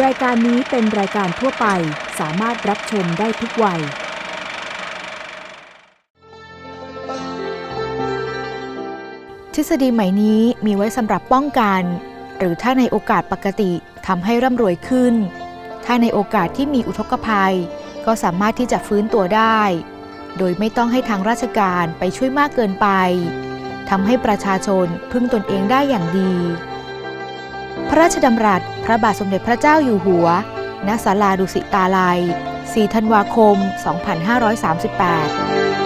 รายการนี้เป็นรายการทั่วไปสามารถรับชมได้ทุกวัย ทฤษฎีใหม่นี้มีไว้สำหรับป้องกัน หรือถ้าในโอกาสปกติทำให้ร่ำรวยขึ้น ถ้าในโอกาสที่มีอุทกภัย ก็สามารถที่จะฟื้นตัวได้ โดยไม่ต้องให้ทางราชการไปช่วยมากเกินไปทำให้ประชาชนพึ่งตนเองได้อย่างดี พระราชดำรัส พระบาทสมเด็จพระเจ้าอยู่หัว ณ ศาลาดุสิตาลัย 4 ธันวาคม 2538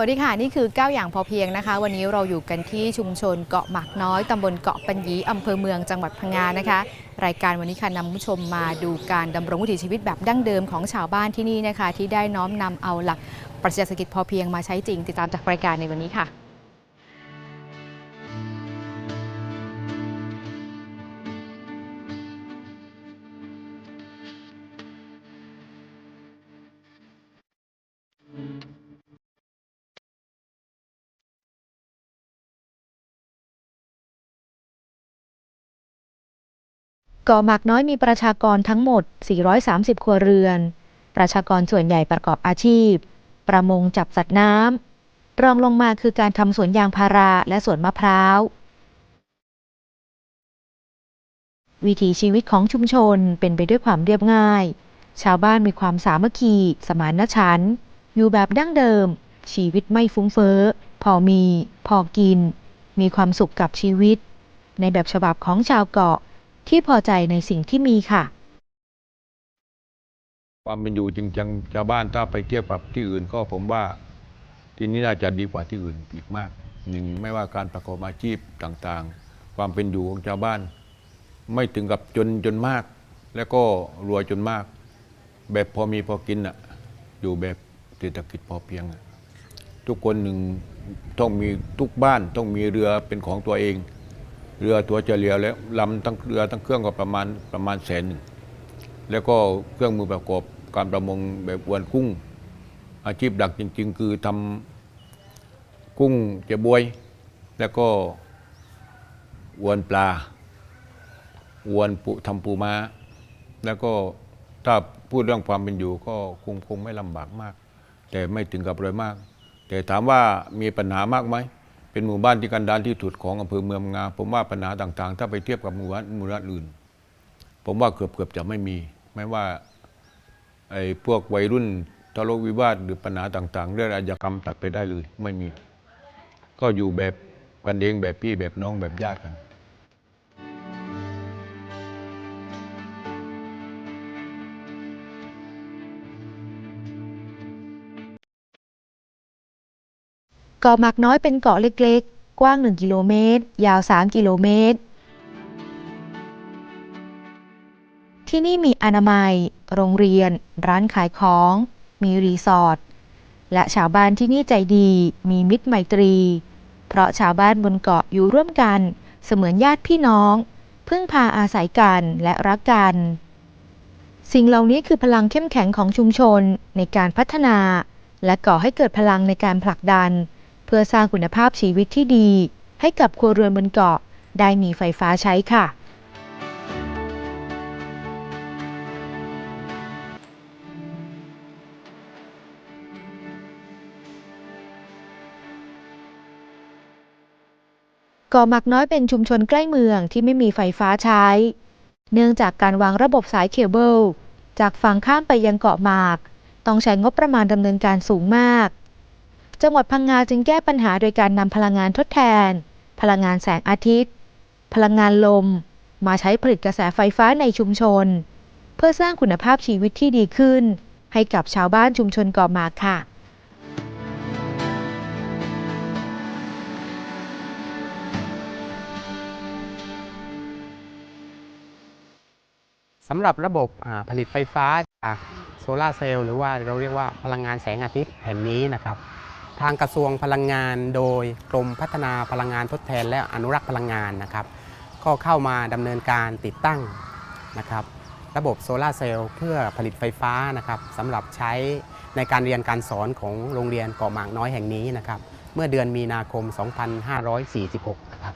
วัสดีค่ะ นี่คือ 9 อย่างพอเพียงนะคะ วันนี้เราอยู่กันที่ชุมชนเกาะหมากน้อยตำบลเกาะปัญญีอำเภอเมืองจังหวัดพังงานะคะ รายการวันนี้ค่ะนำผู้ชมมาดูการดำรงวิถีชีวิตแบบดั้งเดิมของชาวบ้านที่นี่นะคะ ที่ได้น้อมนำเอาหลักปรัชญาเศรษฐกิจพอเพียงมาใช้จริง ติดตามจากรายการในวันนี้ค่ะ เกาะหมากน้อยมีประชากรทั้งหมด 430 ครัวเรือน ประชากรส่วนใหญ่ประกอบอาชีพ ประมงจับสัตว์น้ำ รองลงมาคือการทำสวนยางพาราและสวนมะพร้าว วิถีชีวิตของชุมชนเป็นไปด้วยความเรียบง่าย ชาวบ้านมีความสามัคคี สมานฉันท์อยู่แบบดั้งเดิม ชีวิตไม่ฟุ้งเฟ้อ พอมี พอกิน มีความสุขกับชีวิต ในแบบฉบับของชาวเกาะ ที่พอใจในสิ่งที่มีค่ะ ความเป็นอยู่จริงจังชาวบ้านถ้าไปเทียบกับที่อื่นก็ผมว่าที่นี่น่าจะดีกว่าที่อื่นอีกมากหนึ่งไม่ว่าการประกอบอาชีพต่างๆ ความเป็นอยู่ของชาวบ้าน ไม่ถึงกับจนจนมาก แล้วก็รวยจนมาก แบบพอมีพอกินอะอยู่แบบเศรษฐกิจพอเพียง ทุกคนหนึ่งต้องมีทุกบ้านต้องมีเรือเป็นของตัวเอง เรือตัวเฉลี่ยแล้วลำทั้งเรือทั้งเครื่องก็ประมาณประมาณแสนหนึ่งแล้วก็เครื่องมือประกอบการประมงแบบอวนกุ้ง อาชีพหลักจริง ๆ คือทำกุ้งเจบวย แล้วก็อวนปลาอวนปูทำปูม้า แล้วก็ถ้าพูดเรื่องความเป็นอยู่ก็คงคงไม่ลำบากมาก แต่ไม่ถึงกับรวยมาก แต่ถามว่ามีปัญหามากไหม เป็นหมู่บ้านที่กันดารที่สุดของอำเภอเมืองงงา ผมว่าปัญหาต่างๆ ถ้าไปเทียบกับหมู่บ้านหมู่บ้านอื่น ผมว่าเกือบเกือบจะไม่มี ไม่ว่าไอ้พวกวัยรุ่นทะเลาะวิวาทหรือปัญหาต่างๆ เรื่องอาชญากรรมตัดไปได้เลย ไม่มี ก็อยู่แบบกันเองแบบพี่แบบน้องแบบญาติกัน เกาะหมากน้อยเป็นเกาะเล็กๆ กว้าง 1 กิโลเมตร ยาว 3 กิโลเมตร ที่นี่มีอนามัย โรงเรียน ร้านขายของ มีรีสอร์ท และชาวบ้านที่นี่ใจดี มีมิตรไมตรี เพราะชาวบ้านบนเกาะอยู่ร่วมกัน เสมือนญาติพี่น้อง พึ่งพาอาศัยกันและรักกัน สิ่งเหล่านี้คือพลังเข้มแข็งของชุมชนในการพัฒนา และก่อให้เกิดพลังในการผลักดัน เพื่อสร้างคุณภาพชีวิตที่ดี ให้กับครัวเรือนบนเกาะ ได้มีไฟฟ้าใช้ค่ะเกาะหมักน้อยเป็นชุมชนใกล้เมืองที่ไม่มีไฟฟ้าใช้ เนื่องจากการวางระบบสายเคเบิลจากฝั่งข้ามไปยังเกาะหมาก ต้องใช้งบประมาณดำเนินการสูงมาก จังหวัดพังงาจึงแก้ปัญหาโดยการนำพลังงานทดแทน พลังงานแสงอาทิตย์ พลังงานลม มาใช้ผลิตกระแสไฟฟ้าในชุมชน เพื่อสร้างคุณภาพชีวิตที่ดีขึ้น ให้กับชาวบ้านชุมชนเกาะมาค่ะสำหรับระบบผลิตไฟฟ้าจากโซลาร์เซลล์หรือว่าเราเรียกว่าพลังงานแสงอาทิตย์แห่งนี้นะครับ ทางกระทรวงพลังงานโดยกรมพัฒนาพลังงานทดแทน และอนุรักษ์พลังงานนะครับ ก็เข้ามาดำเนินการติดตั้งนะครับ ระบบโซลาร์เซลล์เพื่อผลิตไฟฟ้านะครับสำหรับใช้ในการเรียนการสอนของโรงเรียนเกาะหมากน้อยแห่งนี้นะครับ เมื่อเดือนมีนาคม 2546 นะครับ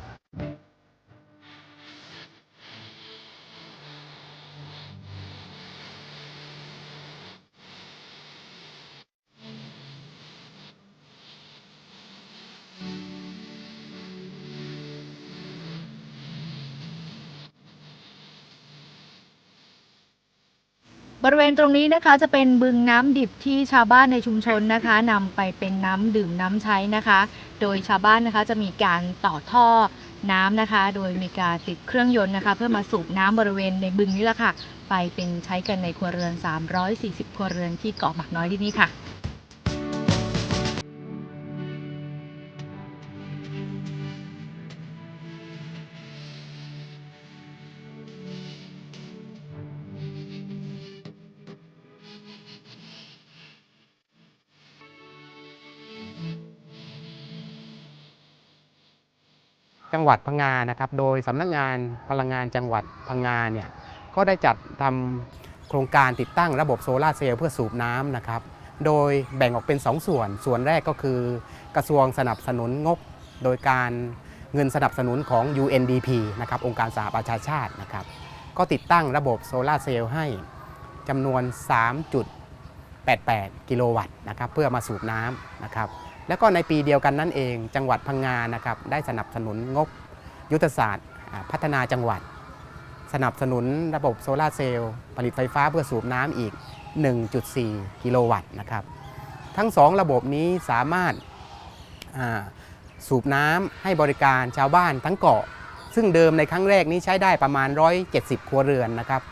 บริเวณตรงนี้นะคะจะเป็นบึงน้ำดิบที่ชาวบ้านในชุมชนนะคะนำไปเป็นน้ำดื่มน้ำใช้นะคะ โดยชาวบ้านนะคะจะมีการต่อท่อน้ำนะคะ โดยมีการติดเครื่องยนต์นะคะ เพื่อมาสูบน้ำบริเวณในบึงนี้แหละค่ะ ไปเป็นใช้กันในครัวเรือน 340 ครัวเรือนที่เกาะหมักน้อยที่นี่ค่ะ จังหวัดพังงานะครับ โดยสำนักงานพลังงานจังหวัดพังงาเนี่ยก็ได้จัดทำโครงการติดตั้งระบบโซลาร์เซลล์เพื่อสูบน้ำนะครับ โดยแบ่งออกเป็น 2 ส่วน ส่วนแรกก็คือกระทรวงสนับสนุนงบ โดยการเงินสนับสนุนของ UNDP นะครับองค์การสหประชาชาตินะครับ ก็ติดตั้งระบบโซลาร์เซลล์ให้จำนวน 3.88 กิโลวัตต์นะครับเพื่อมาสูบน้ำนะครับ แล้วก็ในปีเดียวกันนั่นเอง จังหวัดพังงานะครับได้สนับสนุนงบยุทธศาสตร์พัฒนาจังหวัด สนับสนุนระบบโซลาร์เซลล์ผลิตไฟฟ้าเพื่อสูบน้ำอีก 1.4 กิโลวัตต์นะครับทั้งสองระบบนี้สามารถาสูบน้ำให้บริการชาวบ้านทั้งเกาะ ซึ่งเดิมในครั้งแรกนี้ใช้ได้ประมาณ 170 ครัวเรือนนะครับ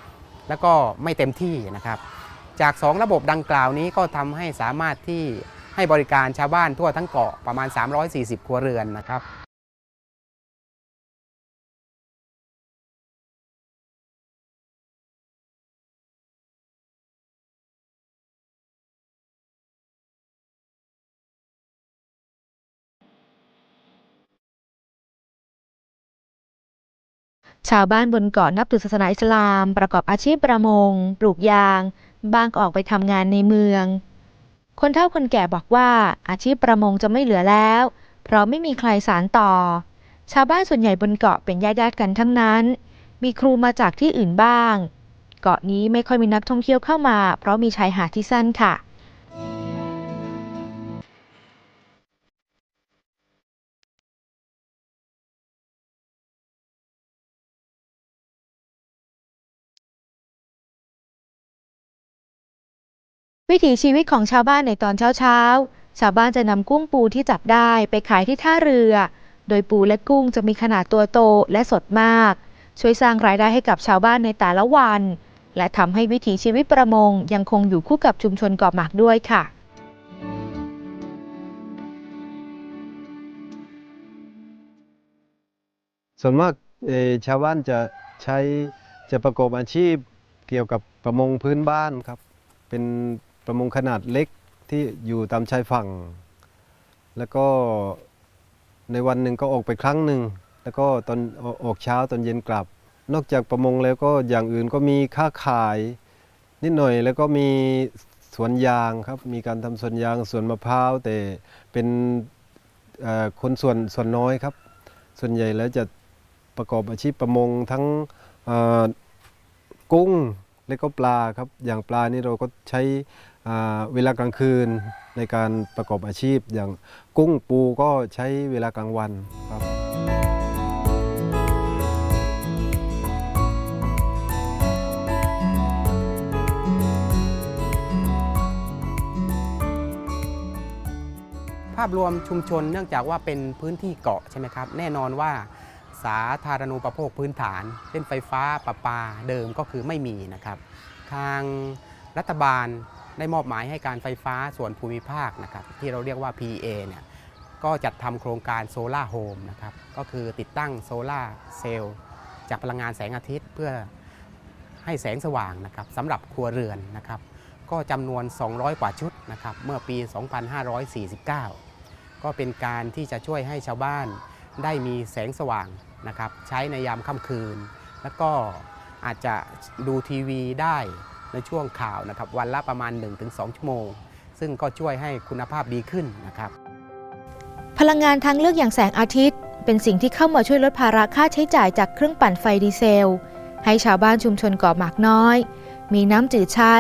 แล้วก็ไม่เต็มที่นะครับจาก 2 ระบบดังกล่าวนี้ก็ทำให้สามารถที่ ให้บริการชาวบ้านทั่วทั้งเกาะประมาณ 340 ครัวเรือนนะครับชาวบ้านบนเกาะนับถือศาสนาอิสลาม ประกอบอาชีพประมง ปลูกยางบางก็ออกไปทำงานในเมือง คนเฒ่าคนแก่บอกว่าอาชีพประมงจะไม่เหลือแล้ว เพราะไม่มีใครสานต่อ ชาวบ้านส่วนใหญ่บนเกาะเป็นญาติๆกันทั้งนั้น มีครูมาจากที่อื่นบ้าง เกาะนี้ไม่ค่อยมีนักท่องเที่ยวเข้ามา เพราะมีชายหาดที่สั้นค่ะ วิถีชีวิตของชาวบ้านในตอนเช้าๆ ชาวบ้านจะนำกุ้งปูที่จับได้ไปขายที่ท่าเรือ โดยปูและกุ้งจะมีขนาดตัวโตและสดมาก ช่วยสร้างรายได้ให้กับชาวบ้านในแต่ละวัน และทำให้วิถีชีวิตประมงยังคงอยู่คู่กับชุมชนเกาะหมากด้วยค่ะส่วนมากชาวบ้านจะใช้จะประกอบอาชีพเกี่ยวกับประมงพื้นบ้านครับ เป็น ประมงขนาดเล็กที่อยู่ตามชายฝั่ง แล้วก็ในวันหนึ่งก็ออกไปครั้งหนึ่ง แล้วก็ตอนอออกเช้าตอนเย็นกลับ นอกจากประมงแล้วก็อย่างอื่นก็มีค้าขายนิดหน่อยแล้วก็มีสวนยางครับ มีการทำสวนยางสวนมะพร้าวแต่เป็นคนส่วนส่วนน้อยครับ ส่วนใหญ่แล้วจะประกอบอาชีพประมงทั้งกุ้งและก็ปลาครับ อย่างปลานี่เราก็ใช้ เวลากลางคืนในการประกอบอาชีพ อย่างกุ้งปูก็ใช้เวลากลางวันครับภาพรวมชุมชนเนื่องจากว่าเป็นพื้นที่เกาะใช่ไหมครับ แน่นอนว่าสาธารณูปโภคพื้นฐานเช่นไฟฟ้าประปาเดิมก็คือไม่มีนะครับ ทางรัฐบาล ได้มอบหมายให้การไฟฟ้าส่วนภูมิภาคนะครับที่เราเรียกว่า PA เนี่ยก็จัดทำโครงการโซลาร์โฮมนะครับก็คือติดตั้งโซลาร์เซลล์จากพลังงานแสงอาทิตย์เพื่อให้แสงสว่างนะครับสำหรับครัวเรือนนะครับก็จำนวน 200 กว่าชุดนะครับเมื่อปี 2549 ก็เป็นการที่จะช่วยให้ชาวบ้านได้มีแสงสว่างนะครับใช้ในยามค่ำคืน แล้วก็อาจจะดูทีวีได้ ในช่วงข่าวนะครับวันละประมาณ 1-2 ชั่วโมง ซึ่งก็ช่วยให้คุณภาพดีขึ้นนะครับ พลังงานทางเลือกอย่างแสงอาทิตย์ เป็นสิ่งที่เข้ามาช่วยลดภาระค่าใช้จ่ายจากเครื่องปั่นไฟดีเซล ให้ชาวบ้านชุมชนเกาะหมากน้อย มีน้ำจืดใช้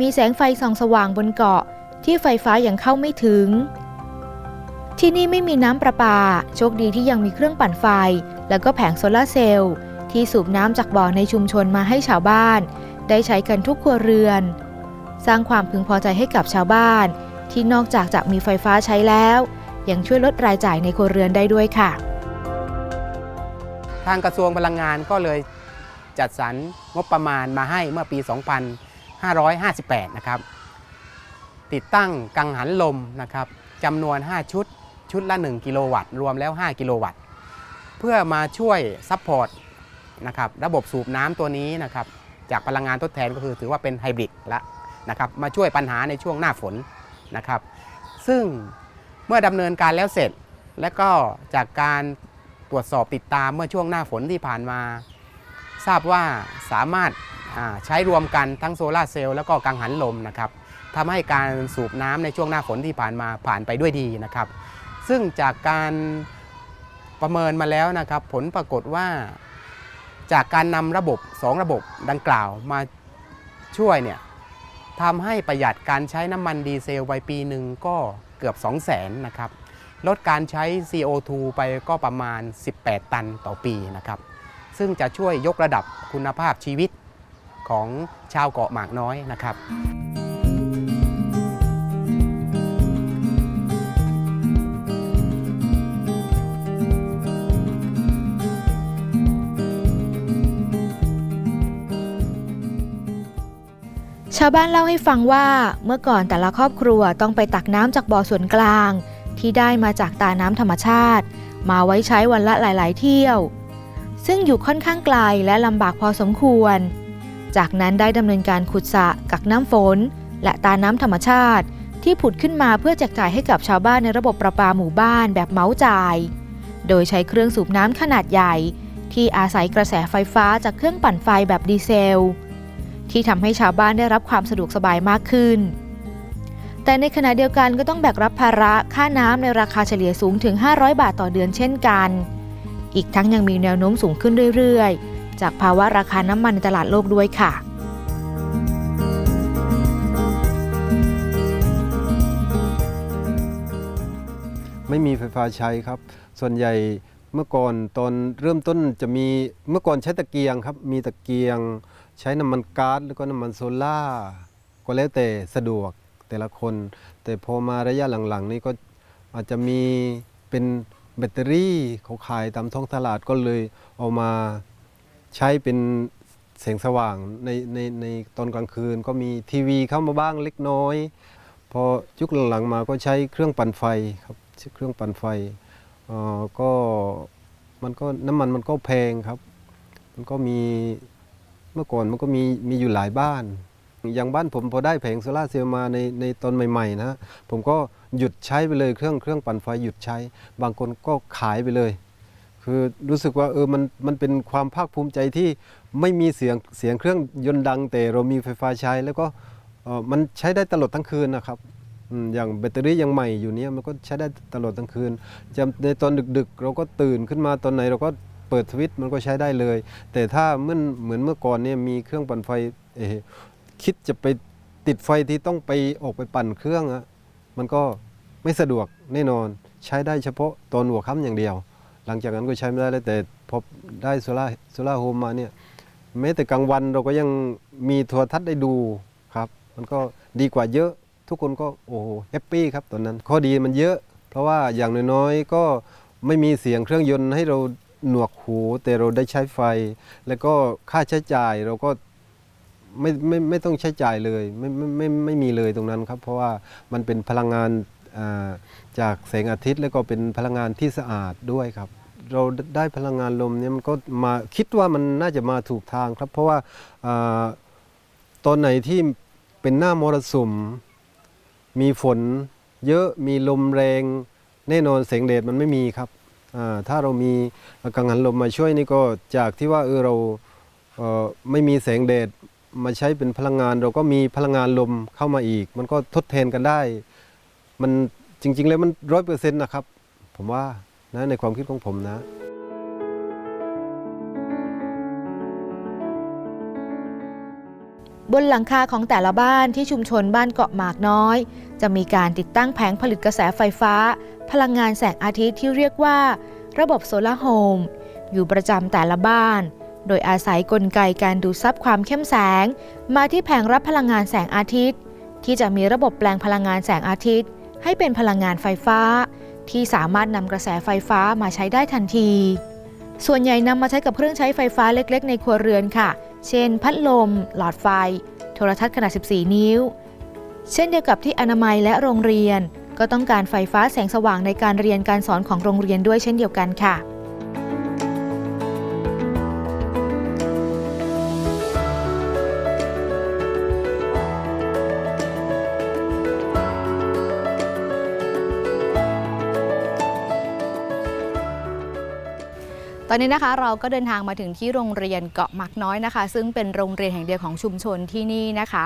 มีแสงไฟส่องสว่างบนเกาะที่ไฟฟ้ายังเข้าไม่ถึง ที่นี่ไม่มีน้ำประปา โชคดีที่ยังมีเครื่องปั่นไฟ แล้วก็แผงโซลาเซลล์ที่สูบน้ำจากบ่อในชุมชนมาให้ชาวบ้าน ได้ใช้กันทุกครัวเรือน สร้างความพึงพอใจให้กับชาวบ้าน ที่นอกจากจะมีไฟฟ้าใช้แล้ว ยังช่วยลดรายจ่ายในครัวเรือนได้ด้วยค่ะ ทางกระทรวงพลังงานก็เลยจัดสรรงบประมาณมาให้เมื่อปี 2558 นะครับ ติดตั้งกังหันลมนะครับจำนวน 5 ชุด ชุดละ 1 กิโลวัตต์ รวมแล้ว 5 กิโลวัตต์ เพื่อมาช่วยซัพพอร์ตนะครับ ระบบสูบน้ำตัวนี้นะครับ จากพลังงานทดแทนก็คือถือว่าเป็นไฮบริดละนะครับมาช่วยปัญหาในช่วงหน้าฝนนะครับ ซึ่งเมื่อดำเนินการแล้วเสร็จ และก็จากการตรวจสอบติดตามเมื่อช่วงหน้าฝนที่ผ่านมา ทราบว่าสามารถใช้รวมกันทั้งโซลาเซลล์แล้วก็กังหันลมนะครับทำให้การสูบน้ำในช่วงหน้าฝนที่ผ่านมาผ่านไปด้วยดีนะครับ ซึ่งจากการประเมินมาแล้วนะครับ ผลปรากฏว่า จากการนำระบบ 2 ระบบดังกล่าวมาช่วยเนี่ยทำให้ประหยัดการใช้น้ำมันดีเซลไปปีหนึ่งก็เกือบ 2 0 0แสนนะครับ ลดการใช้ CO2 ไปก็ประมาณ 18 ตันต่อปีนะครับ ซึ่งจะช่วยยกระดับคุณภาพชีวิตของชาวเกาะหมากน้อยนะครับ ชาวบ้านเล่าให้ฟังว่าเมื่อก่อนแต่ละครอบครัวต้องไปตักน้ำจากบ่อส่วนกลาง ที่ได้มาจากตาน้ำธรรมชาติ มาไว้ใช้วันละหลาย ๆ เที่ยว ซึ่งอยู่ค่อนข้างไกลและลำบากพอสมควร จากนั้นได้ดำเนินการขุดสระกักน้ำฝน และตาน้ำธรรมชาติ ที่ผุดขึ้นมาเพื่อแจกจ่ายให้กับชาวบ้านในระบบประปาหมู่บ้านแบบเหมาจ่าย โดยใช้เครื่องสูบน้ำขนาดใหญ่ ที่อาศัยกระแสไฟฟ้าจากเครื่องปั่นไฟแบบดีเซล ที่ทำให้ชาวบ้านได้รับความสะดวกสบายมากขึ้น แต่ในขณะเดียวกันก็ต้องแบกรับภาระค่าน้ำในราคาเฉลี่ยสูงถึง 500 บาทต่อเดือนเช่นกัน อีกทั้งยังมีแนวโน้มสูงขึ้นเรื่อยๆ จากภาวะราคาน้ำมันในตลาดโลกด้วยค่ะไม่มีไฟฟ้าใช้ครับ ส่วนใหญ่เมื่อก่อนตอนเริ่มต้นจะมีเมื่อก่อนใช้ตะเกียงครับ มีตะเกียง ใช้น้ำมันก๊าซแล้วก็น้ำมันโซล่าก็แล้วแต่สะดวกแต่ละคน แต่พอมาระยะหลังๆ นี้ก็อาจจะมีเป็นแบตเตอรี่เขาขายตามท้องตลาดก็เลยเอามาใช้เป็นแสงสว่างในในในตอนกลางคืนก็มีทีวีเข้ามาบ้างเล็กน้อย พอยุคหลังๆมาก็ใช้เครื่องปั่นไฟครับเครื่องปั่นไฟอ่อก็มันก็น้ำมันมันก็แพงครับ มันก็มี เมื่อก่อนมันก็มีมีอยู่หลายบ้าน อย่างบ้านผมพอได้แผงโซลาเซลล์มาในในตอนใหม่ๆนะฮะผมก็หยุดใช้ไปเลยเครื่องเครื่องปั่นไฟหยุดใช้ บางคนก็ขายไปเลย คือรู้สึกว่าเออมันมันเป็นความภาคภูมิใจที่ไม่มีเสียงเสียงเครื่องยนต์ดัง แต่เรามีไฟฟ้าใช้แล้วก็เออมันใช้ได้ตลอดทั้งคืนนะครับอย่างแบตเตอรี่ยังใหม่อยู่เนี้ยมันก็ใช้ได้ตลอดทั้งคืนในตอนดึกๆ เราก็ตื่นขึ้นมาตอนไหนเราก็ เปิดสวิตช์มันก็ใช้ได้เลย แต่ถ้าเมื่อเหมือนเมื่อก่อนเนี่ยมีเครื่องปั่นไฟเอคิดจะไปติดไฟที่ต้องไปออกไปปั่นเครื่องอะมันก็ไม่สะดวกแน่นอนใช้ได้เฉพาะตอนหัวค่ำอย่างเดียว หลังจากนั้นก็ใช้ไม่ได้แล้วแต่พอได้โซล่าโซล่าโฮมมาเนี่ยแม้แต่กลางวันเราก็ยังมีโทรทัศน์ได้ดูครับ มันก็ดีกว่าเยอะทุกคนก็โอ้โหแฮปปี้ครับตอนนั้น ข้อดีมันเยอะ เพราะว่าอย่างน้อยๆก็ไม่มีเสียงเครื่องยนต์ให้เรา หนวกหูแต่เราได้ใช้ไฟ แล้วก็ค่าใช้จ่ายเราก็ไม่ไม่ไม่ต้องใช้จ่ายเลยไม่ไม่ไม่ไม่มีเลยตรงนั้นครับ เพราะว่ามันเป็นพลังงานจากแสงอาทิตย์แล้วก็เป็นพลังงานที่สะอาดด้วยครับ เราได้พลังงานลมเนี่ยมันก็มาคิดว่ามันน่าจะมาถูกทางครับ เพราะว่าอตอนไหนที่เป็นหน้ามรสุม มีฝน เยอะมีลมแรง แน่นอนแสงแดดมันไม่มีครับ ถ้าเรามีกังหันลมมาช่วยนี่ก็จากที่ว่าเออเราเไม่มีแสงแดดมาใช้เป็นพลังงาน เราก็มีพลังงานลมเข้ามาอีก มันก็ทดแทนกันได้ มันจริง ๆ แล้วมันร้อยเปอร์เซ็นต์นะครับ ผมว่านะในความคิดของผมนะ บนหลังคาของแต่ละบ้านที่ชุมชนบ้านเกาะหมากน้อย จะมีการติดตั้งแผงผลิตกระแสไฟฟ้า พลังงานแสงอาทิตย์ที่เรียกว่า ระบบโซลาร์โฮมอยู่ประจำแต่ละบ้าน โดยอาศัยกลไกการดูดซับความเข้มแสง มาที่แผงรับพลังงานแสงอาทิตย์ ที่จะมีระบบแปลงพลังงานแสงอาทิตย์ ให้เป็นพลังงานไฟฟ้า ที่สามารถนำกระแสไฟฟ้ามาใช้ได้ทันที ส่วนใหญ่นำมาใช้กับเครื่องใช้ไฟฟ้าเล็ก ๆ ในครัวเรือนค่ะเเช่น พัดลม หลอดไฟ โทรทัศน์ขนาด 14 นิ้ว เช่นเดียวกับที่อนามัยและโรงเรียน ก็ต้องการไฟฟ้าแสงสว่างในการเรียนการสอนของโรงเรียนด้วยเช่นเดียวกันค่ะ อนนี้นะคะเราก็เดินทางมาถึงที่โรงเรียนเกาะมักน้อยนะคะ ซึ่งเป็นโรงเรียนแห่งเดียวของชุมชนที่นี่นะคะ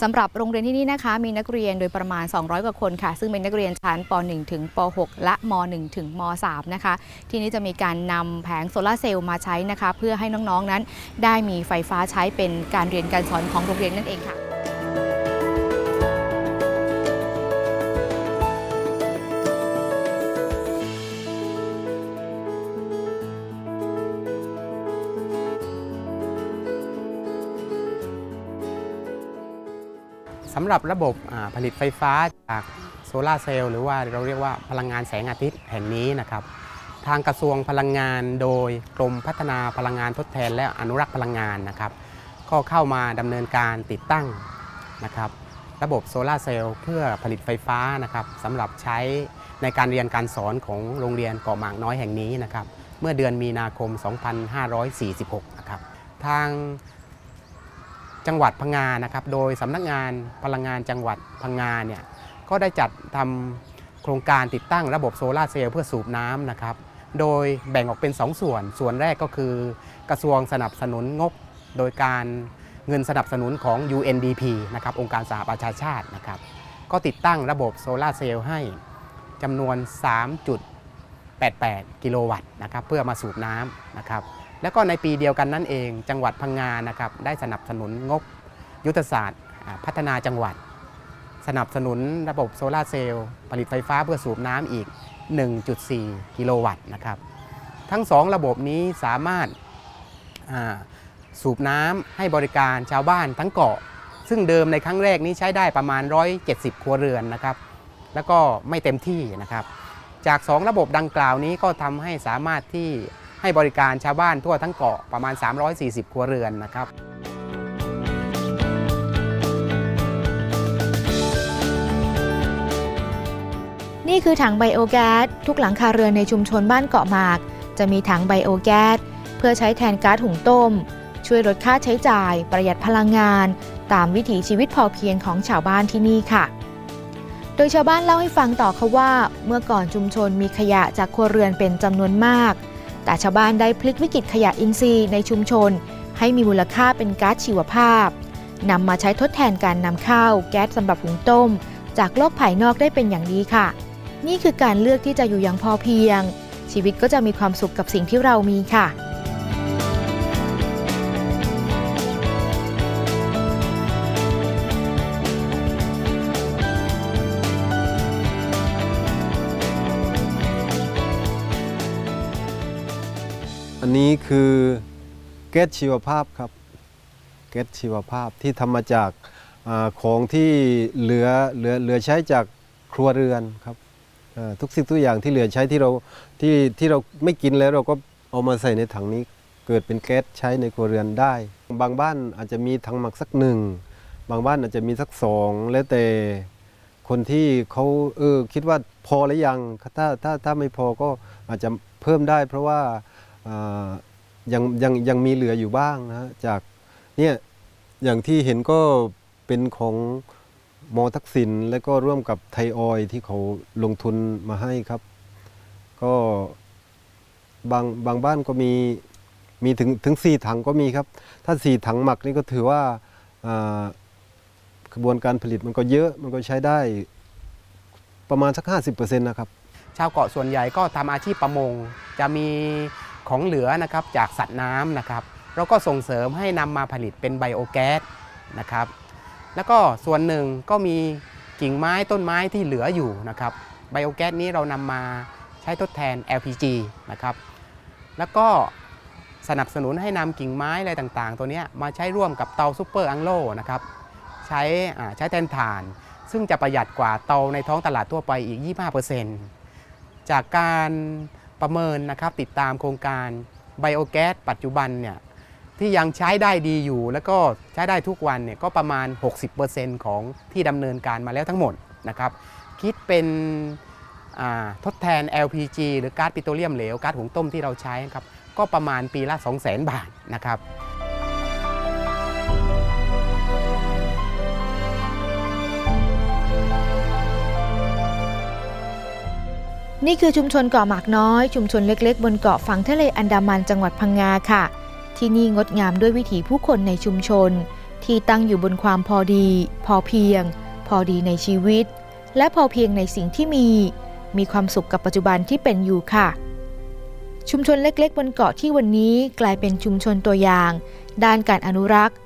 สำหรับโรงเรียนที่นี่นะคะ มีนักเรียนโดยประมาณ 200 กว่าคนค่ะ ซึ่งเป็นนักเรียนชั้นป .1 ถึงป .6 และม .1 ถึงม .3 นะคะ ที่นี่จะมีการนำแผงโซลาร์เซลล์มาใช้นะคะ เพื่อให้น้องๆนั้น ได้มีไฟฟ้าใช้เป็นการเรียนการสอนของโรงเรียนนั่นเองค่ะ สำหรับระบบผลิตไฟฟ้าจากโซลาเซลล์หรือว่าเราเรียกว่าพลังงานแสงอาทิตย์แห่งนี้นะครับ ทางกระทรวงพลังงานโดยกรมพัฒนาพลังงานทดแทน และอนุรักษ์พลังงานนะครับ ก็เข้ามาดำเนินการติดตั้งนะครับ ระบบโซลาเซลล์เพื่อผลิตไฟฟ้านะครับสำหรับใช้ในการเรียนการสอนของโรงเรียนเกาะหมากน้อยแห่งนี้นะครับ เมื่อเดือนมีนาคม 2546 นะครับ ทาง จังหวัดพังงานะครับ โดยสำนักงานพลังงานจังหวัดพังงาเนี่ยก็ได้จัดทำโครงการติดตั้งระบบโซลาร์เซลล์เพื่อสูบน้ำนะครับ โดยแบ่งออกเป็น 2 ส่วน ส่วนแรกก็คือ กระทรวงสนับสนุนงบ โดยการเงินสนับสนุนของ UNDP นะครับองค์การสหประชาชาตินะครับ ก็ติดตั้งระบบโซลาร์เซลล์ให้จำนวน 3.88 กิโลวัตต์นะครับเพื่อมาสูบน้ำนะครับ แล้วก็ในปีเดียวกันนั่นเอง จังหวัดพังงานะครับได้สนับสนุนงบยุทธศาสตร์ พัฒนาจังหวัด สนับสนุนระบบโซลาเซลล์ผลิตไฟฟ้าเพื่อสูบน้ำอีก 1.4 กิโลวัตต์นะครับ ทั้ง 2 ระบบนี้สามารถาสูบน้ำให้บริการชาวบ้านทั้งเกาะ ซึ่งเดิมในครั้งแรกนี้ใช้ได้ประมาณ 170 ครัวเรือนนะครับ แล้วก็ไม่เต็มที่นะครับ จาก 2 ระบบดังกล่าวนี้ก็ทำให้สามารถที่ ให้บริการชาวบ้านทั่วทั้งเกาะประมาณ 340 ครัวเรือนนะครับนี่คือถังไบโอแก๊สทุกหลังคาเรือนในชุมชนบ้านเกาะหมาก จะมีถังไบโอแก๊สเพื่อใช้แทนก๊าซหุงต้ม ช่วยลดค่าใช้จ่าย ประหยัดพลังงาน ตามวิถีชีวิตพอเพียงของชาวบ้านที่นี่ค่ะ โดยชาวบ้านเล่าให้ฟังต่อค่ะว่า เมื่อก่อนชุมชนมีขยะจากครัวเรือนเป็นจำนวนมาก แต่ชาวบ้านได้พลิกวิกฤตขยะอินทรีย์ในชุมชน ให้มีมูลค่าเป็นก๊าซชีวภาพนำมาใช้ทดแทนการนำเข้าแก๊สสำหรับหุงต้ม จากโลกภายนอกได้เป็นอย่างดีค่ะ นี่คือการเลือกที่จะอยู่อย่างพอเพียง ชีวิตก็จะมีความสุขกับสิ่งที่เรามีค่ะ นี้คือแก๊สชีวภาพครับแก๊สชีวภาพที่ทำมาจากอาของที่เหลือเหลือเหลือใช้จากครัวเรือนครับอ่อทุกสิ่งทุกอย่างที่เหลือใช้ที่เราที่ที่เราไม่กินแล้วเราก็เอามาใส่ในถังนี้เกิดเป็นแก๊สใช้ในครัวเรือนได้ บางบ้านอาจจะมีถังหมักสักหนึ่งบางบ้านอาจจะมีสักสองแล้วแต่คนที่เขาเออคิดว่าพอหรือยังถ้าถ้าถ้าไม่พอก็อาจจะเพิ่มได้ เพราะว่า ยังยังยังมีเหลืออยู่บ้างนะจากเนี่ยอย่างที่เห็นก็เป็นของมอทักษิณและก็ร่วมกับไทยออยที่เขาลงทุนมาให้ครับ ก็บางบางบ้านก็มีมีถึงถึงสี่ถังก็มีครับ ถ้าสี่ถังหมักนี่ก็ถือว่าอ่ากระบวนการผลิตมันก็เยอะมันก็ใช้ได้ประมาณสัก 50%นะครับ ชาวเกาะส่วนใหญ่ก็ทำอาชีพประมง จะมี ของเหลือนะครับจากสัตว์น้ำนะครับ เราก็ส่งเสริมให้นำมาผลิตเป็นไบโอแก๊สนะครับ แล้วก็ส่วนหนึ่งก็มีกิ่งไม้ต้นไม้ที่เหลืออยู่นะครับไบโอแก๊สนี้เรานำมาใช้ทดแทน LPG นะครับ แล้วก็สนับสนุนให้นำกิ่งไม้อะไรต่างๆ ตัวนี้มาใช้ร่วมกับเตาซูเปอร์อังโลนะครับใช้ใช้แทนถ่าน ซึ่งจะประหยัดกว่าเตาในท้องตลาดทั่วไปอีก 25%จากการ ประเมินนะครับติดตามโครงการไบโอแก๊สปัจจุบันเนี่ยที่ยังใช้ได้ดีอยู่ แล้วก็ใช้ได้ทุกวันเนี่ยก็ประมาณ 60%ของที่ดำเนินการมาแล้วทั้งหมดนะครับคิดเป็นทดแทน LPG หรือก๊าซปิโตรเลียมเหลวก๊าซหุงต้มที่เราใช้ครับก็ประมาณปีละ 200,000 บาทนะครับ นี่คือชุมชนเกาะหมากน้อย ชุมชนเล็กๆ บนเกาะฝั่งทะเลอันดามันจังหวัดพังงาค่ะ ที่นี่งดงามด้วยวิถีผู้คนในชุมชน ที่ตั้งอยู่บนความพอดี พอเพียง พอดีในชีวิต และพอเพียงในสิ่งที่มี มีความสุขกับปัจจุบันที่เป็นอยู่ค่ะ ชุมชนเล็กๆ บนเกาะที่วันนี้กลายเป็นชุมชนตัวอย่าง ด้านการอนุรักษ์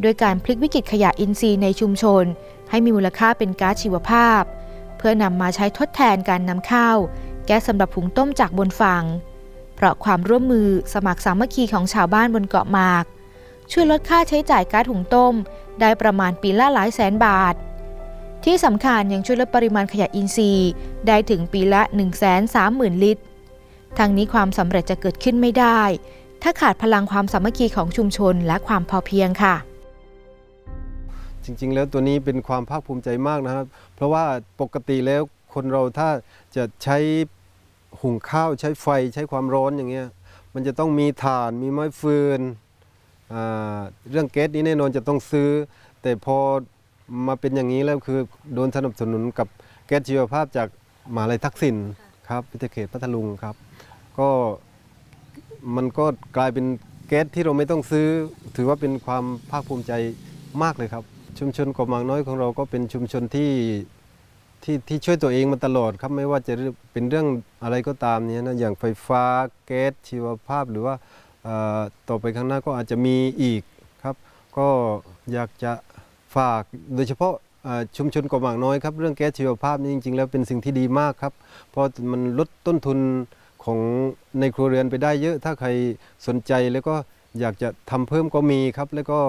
โดยการพลิกวิกฤตขยะอินทรีย์ในชุมชน ให้มีมูลค่าเป็นก๊าซชีวภาพ เพื่อนำมาใช้ทดแทนการนำเข้า แก๊สสำหรับหุงต้มจากบนฝั่ง เพราะความร่วมมือสมัครสามัคคีของชาวบ้านบนเกาะหมาก ช่วยลดค่าใช้จ่ายก๊าซหุงต้ม ได้ประมาณปีละหลายแสนบาท ที่สำคัญยังช่วยลดปริมาณขยะอินทรีย์ ได้ถึงปีละ 1 3 0 0 0 0 ลิตรทางนี้ความสำเร็จจะเกิดขึ้นไม่ได้ ถ้าขาดพลังความสามัคคีของชุมชนและความพอเพียงค่ะจริงๆ แล้วตัวนี้เป็นความภาคภูมิใจมากนะครับ เพราะว่าปกติแล้วคนเราถ้าจะใช้ หุงข้าวใช้ไฟใช้ความร้อนอย่างเงี้ยมันจะต้องมีถ่านมีไม้ฟืนเรื่องแก๊สนี้แน่นอนจะต้องซื้อ แต่พอมาเป็นอย่างนี้แล้วคือโดนสนับสนุนกับแก๊สชีวภาพจากมหาลัยทักษิณครับวิเขตพัทลุงครับ ก็มันก็กลายเป็นแก๊สที่เราไม่ต้องซื้อ ถือว่าเป็นความภาคภูมิใจมากเลยครับ ชุมชนกาะหมากน้อยของเราก็เป็นชุมชนที่ ที่ที่ช่วยตัวเองมาตลอดครับไม่ว่าจะเป็นเรื่องอะไรก็ตามเนี่ยนะอย่างไฟฟ้าแก๊สชีวภาพหรือว่าต่อไปข้างหน้าก็อาจจะมีอีกครับ ก็อยากจะฝากโดยเฉพาะชุมชนกาะหมากน้อยครับเรื่องแก๊สชีวภาพนี่จริง ๆ แล้วเป็นสิ่งที่ดีมากครับ เพราะมันลดต้นทุนของในครัวเรือนไปได้เยอะ ถ้าใครสนใจแล้วก็อยากจะทำเพิ่มก็มีครับ แล้วก็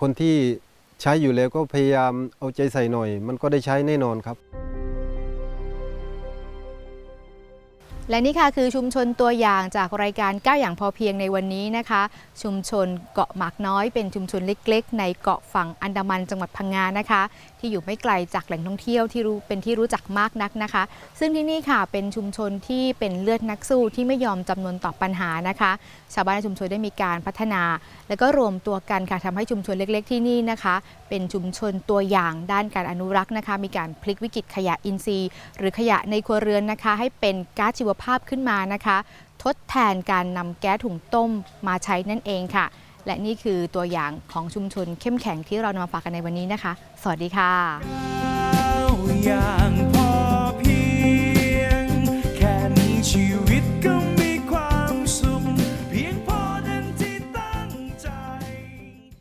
คนที่ ใช้อยู่แล้วก็พยายามเอาใจใส่หน่อย มันก็ได้ใช้แน่นอนครับ และนี่ค่ะคือชุมชนตัวอย่างจากรายการก้าวอย่างพอเพียงในวันนี้นะคะ ชุมชนเกาะหมากน้อยเป็นชุมชนเล็กๆ ในเกาะฝั่งอันดามันจังหวัดพังงานะคะ ที่อยู่ไม่ไกลจากแหล่งท่องเที่ยวที่รู้เป็นที่รู้จักมากนักนะคะ ซึ่งที่นี่ค่ะเป็นชุมชนที่เป็นเลือดนักสู้ที่ไม่ยอมจำนวนต่อปัญหานะคะ ชาวบ้านในชุมชนได้มีการพัฒนา แล้วก็รวมตัวกันค่ะทำให้ชุมชนเล็ก ๆ ที่นี่นะคะ เป็นชุมชนตัวอย่างด้านการอนุรักษ์นะคะ มีการพลิกวิกฤตขยะอินทรีย์ หรือขยะในครัวเรือนนะคะ ให้เป็นก๊าซชีวภาพขึ้นมานะคะ ทดแทนการนำแก๊สถุงต้มมาใช้นั่นเองค่ะ และนี่คือตัวอย่างของชุมชนเข้มแข็งที่เรานำมาฝากกันในวันนี้นะคะ สวัสดีค่ะ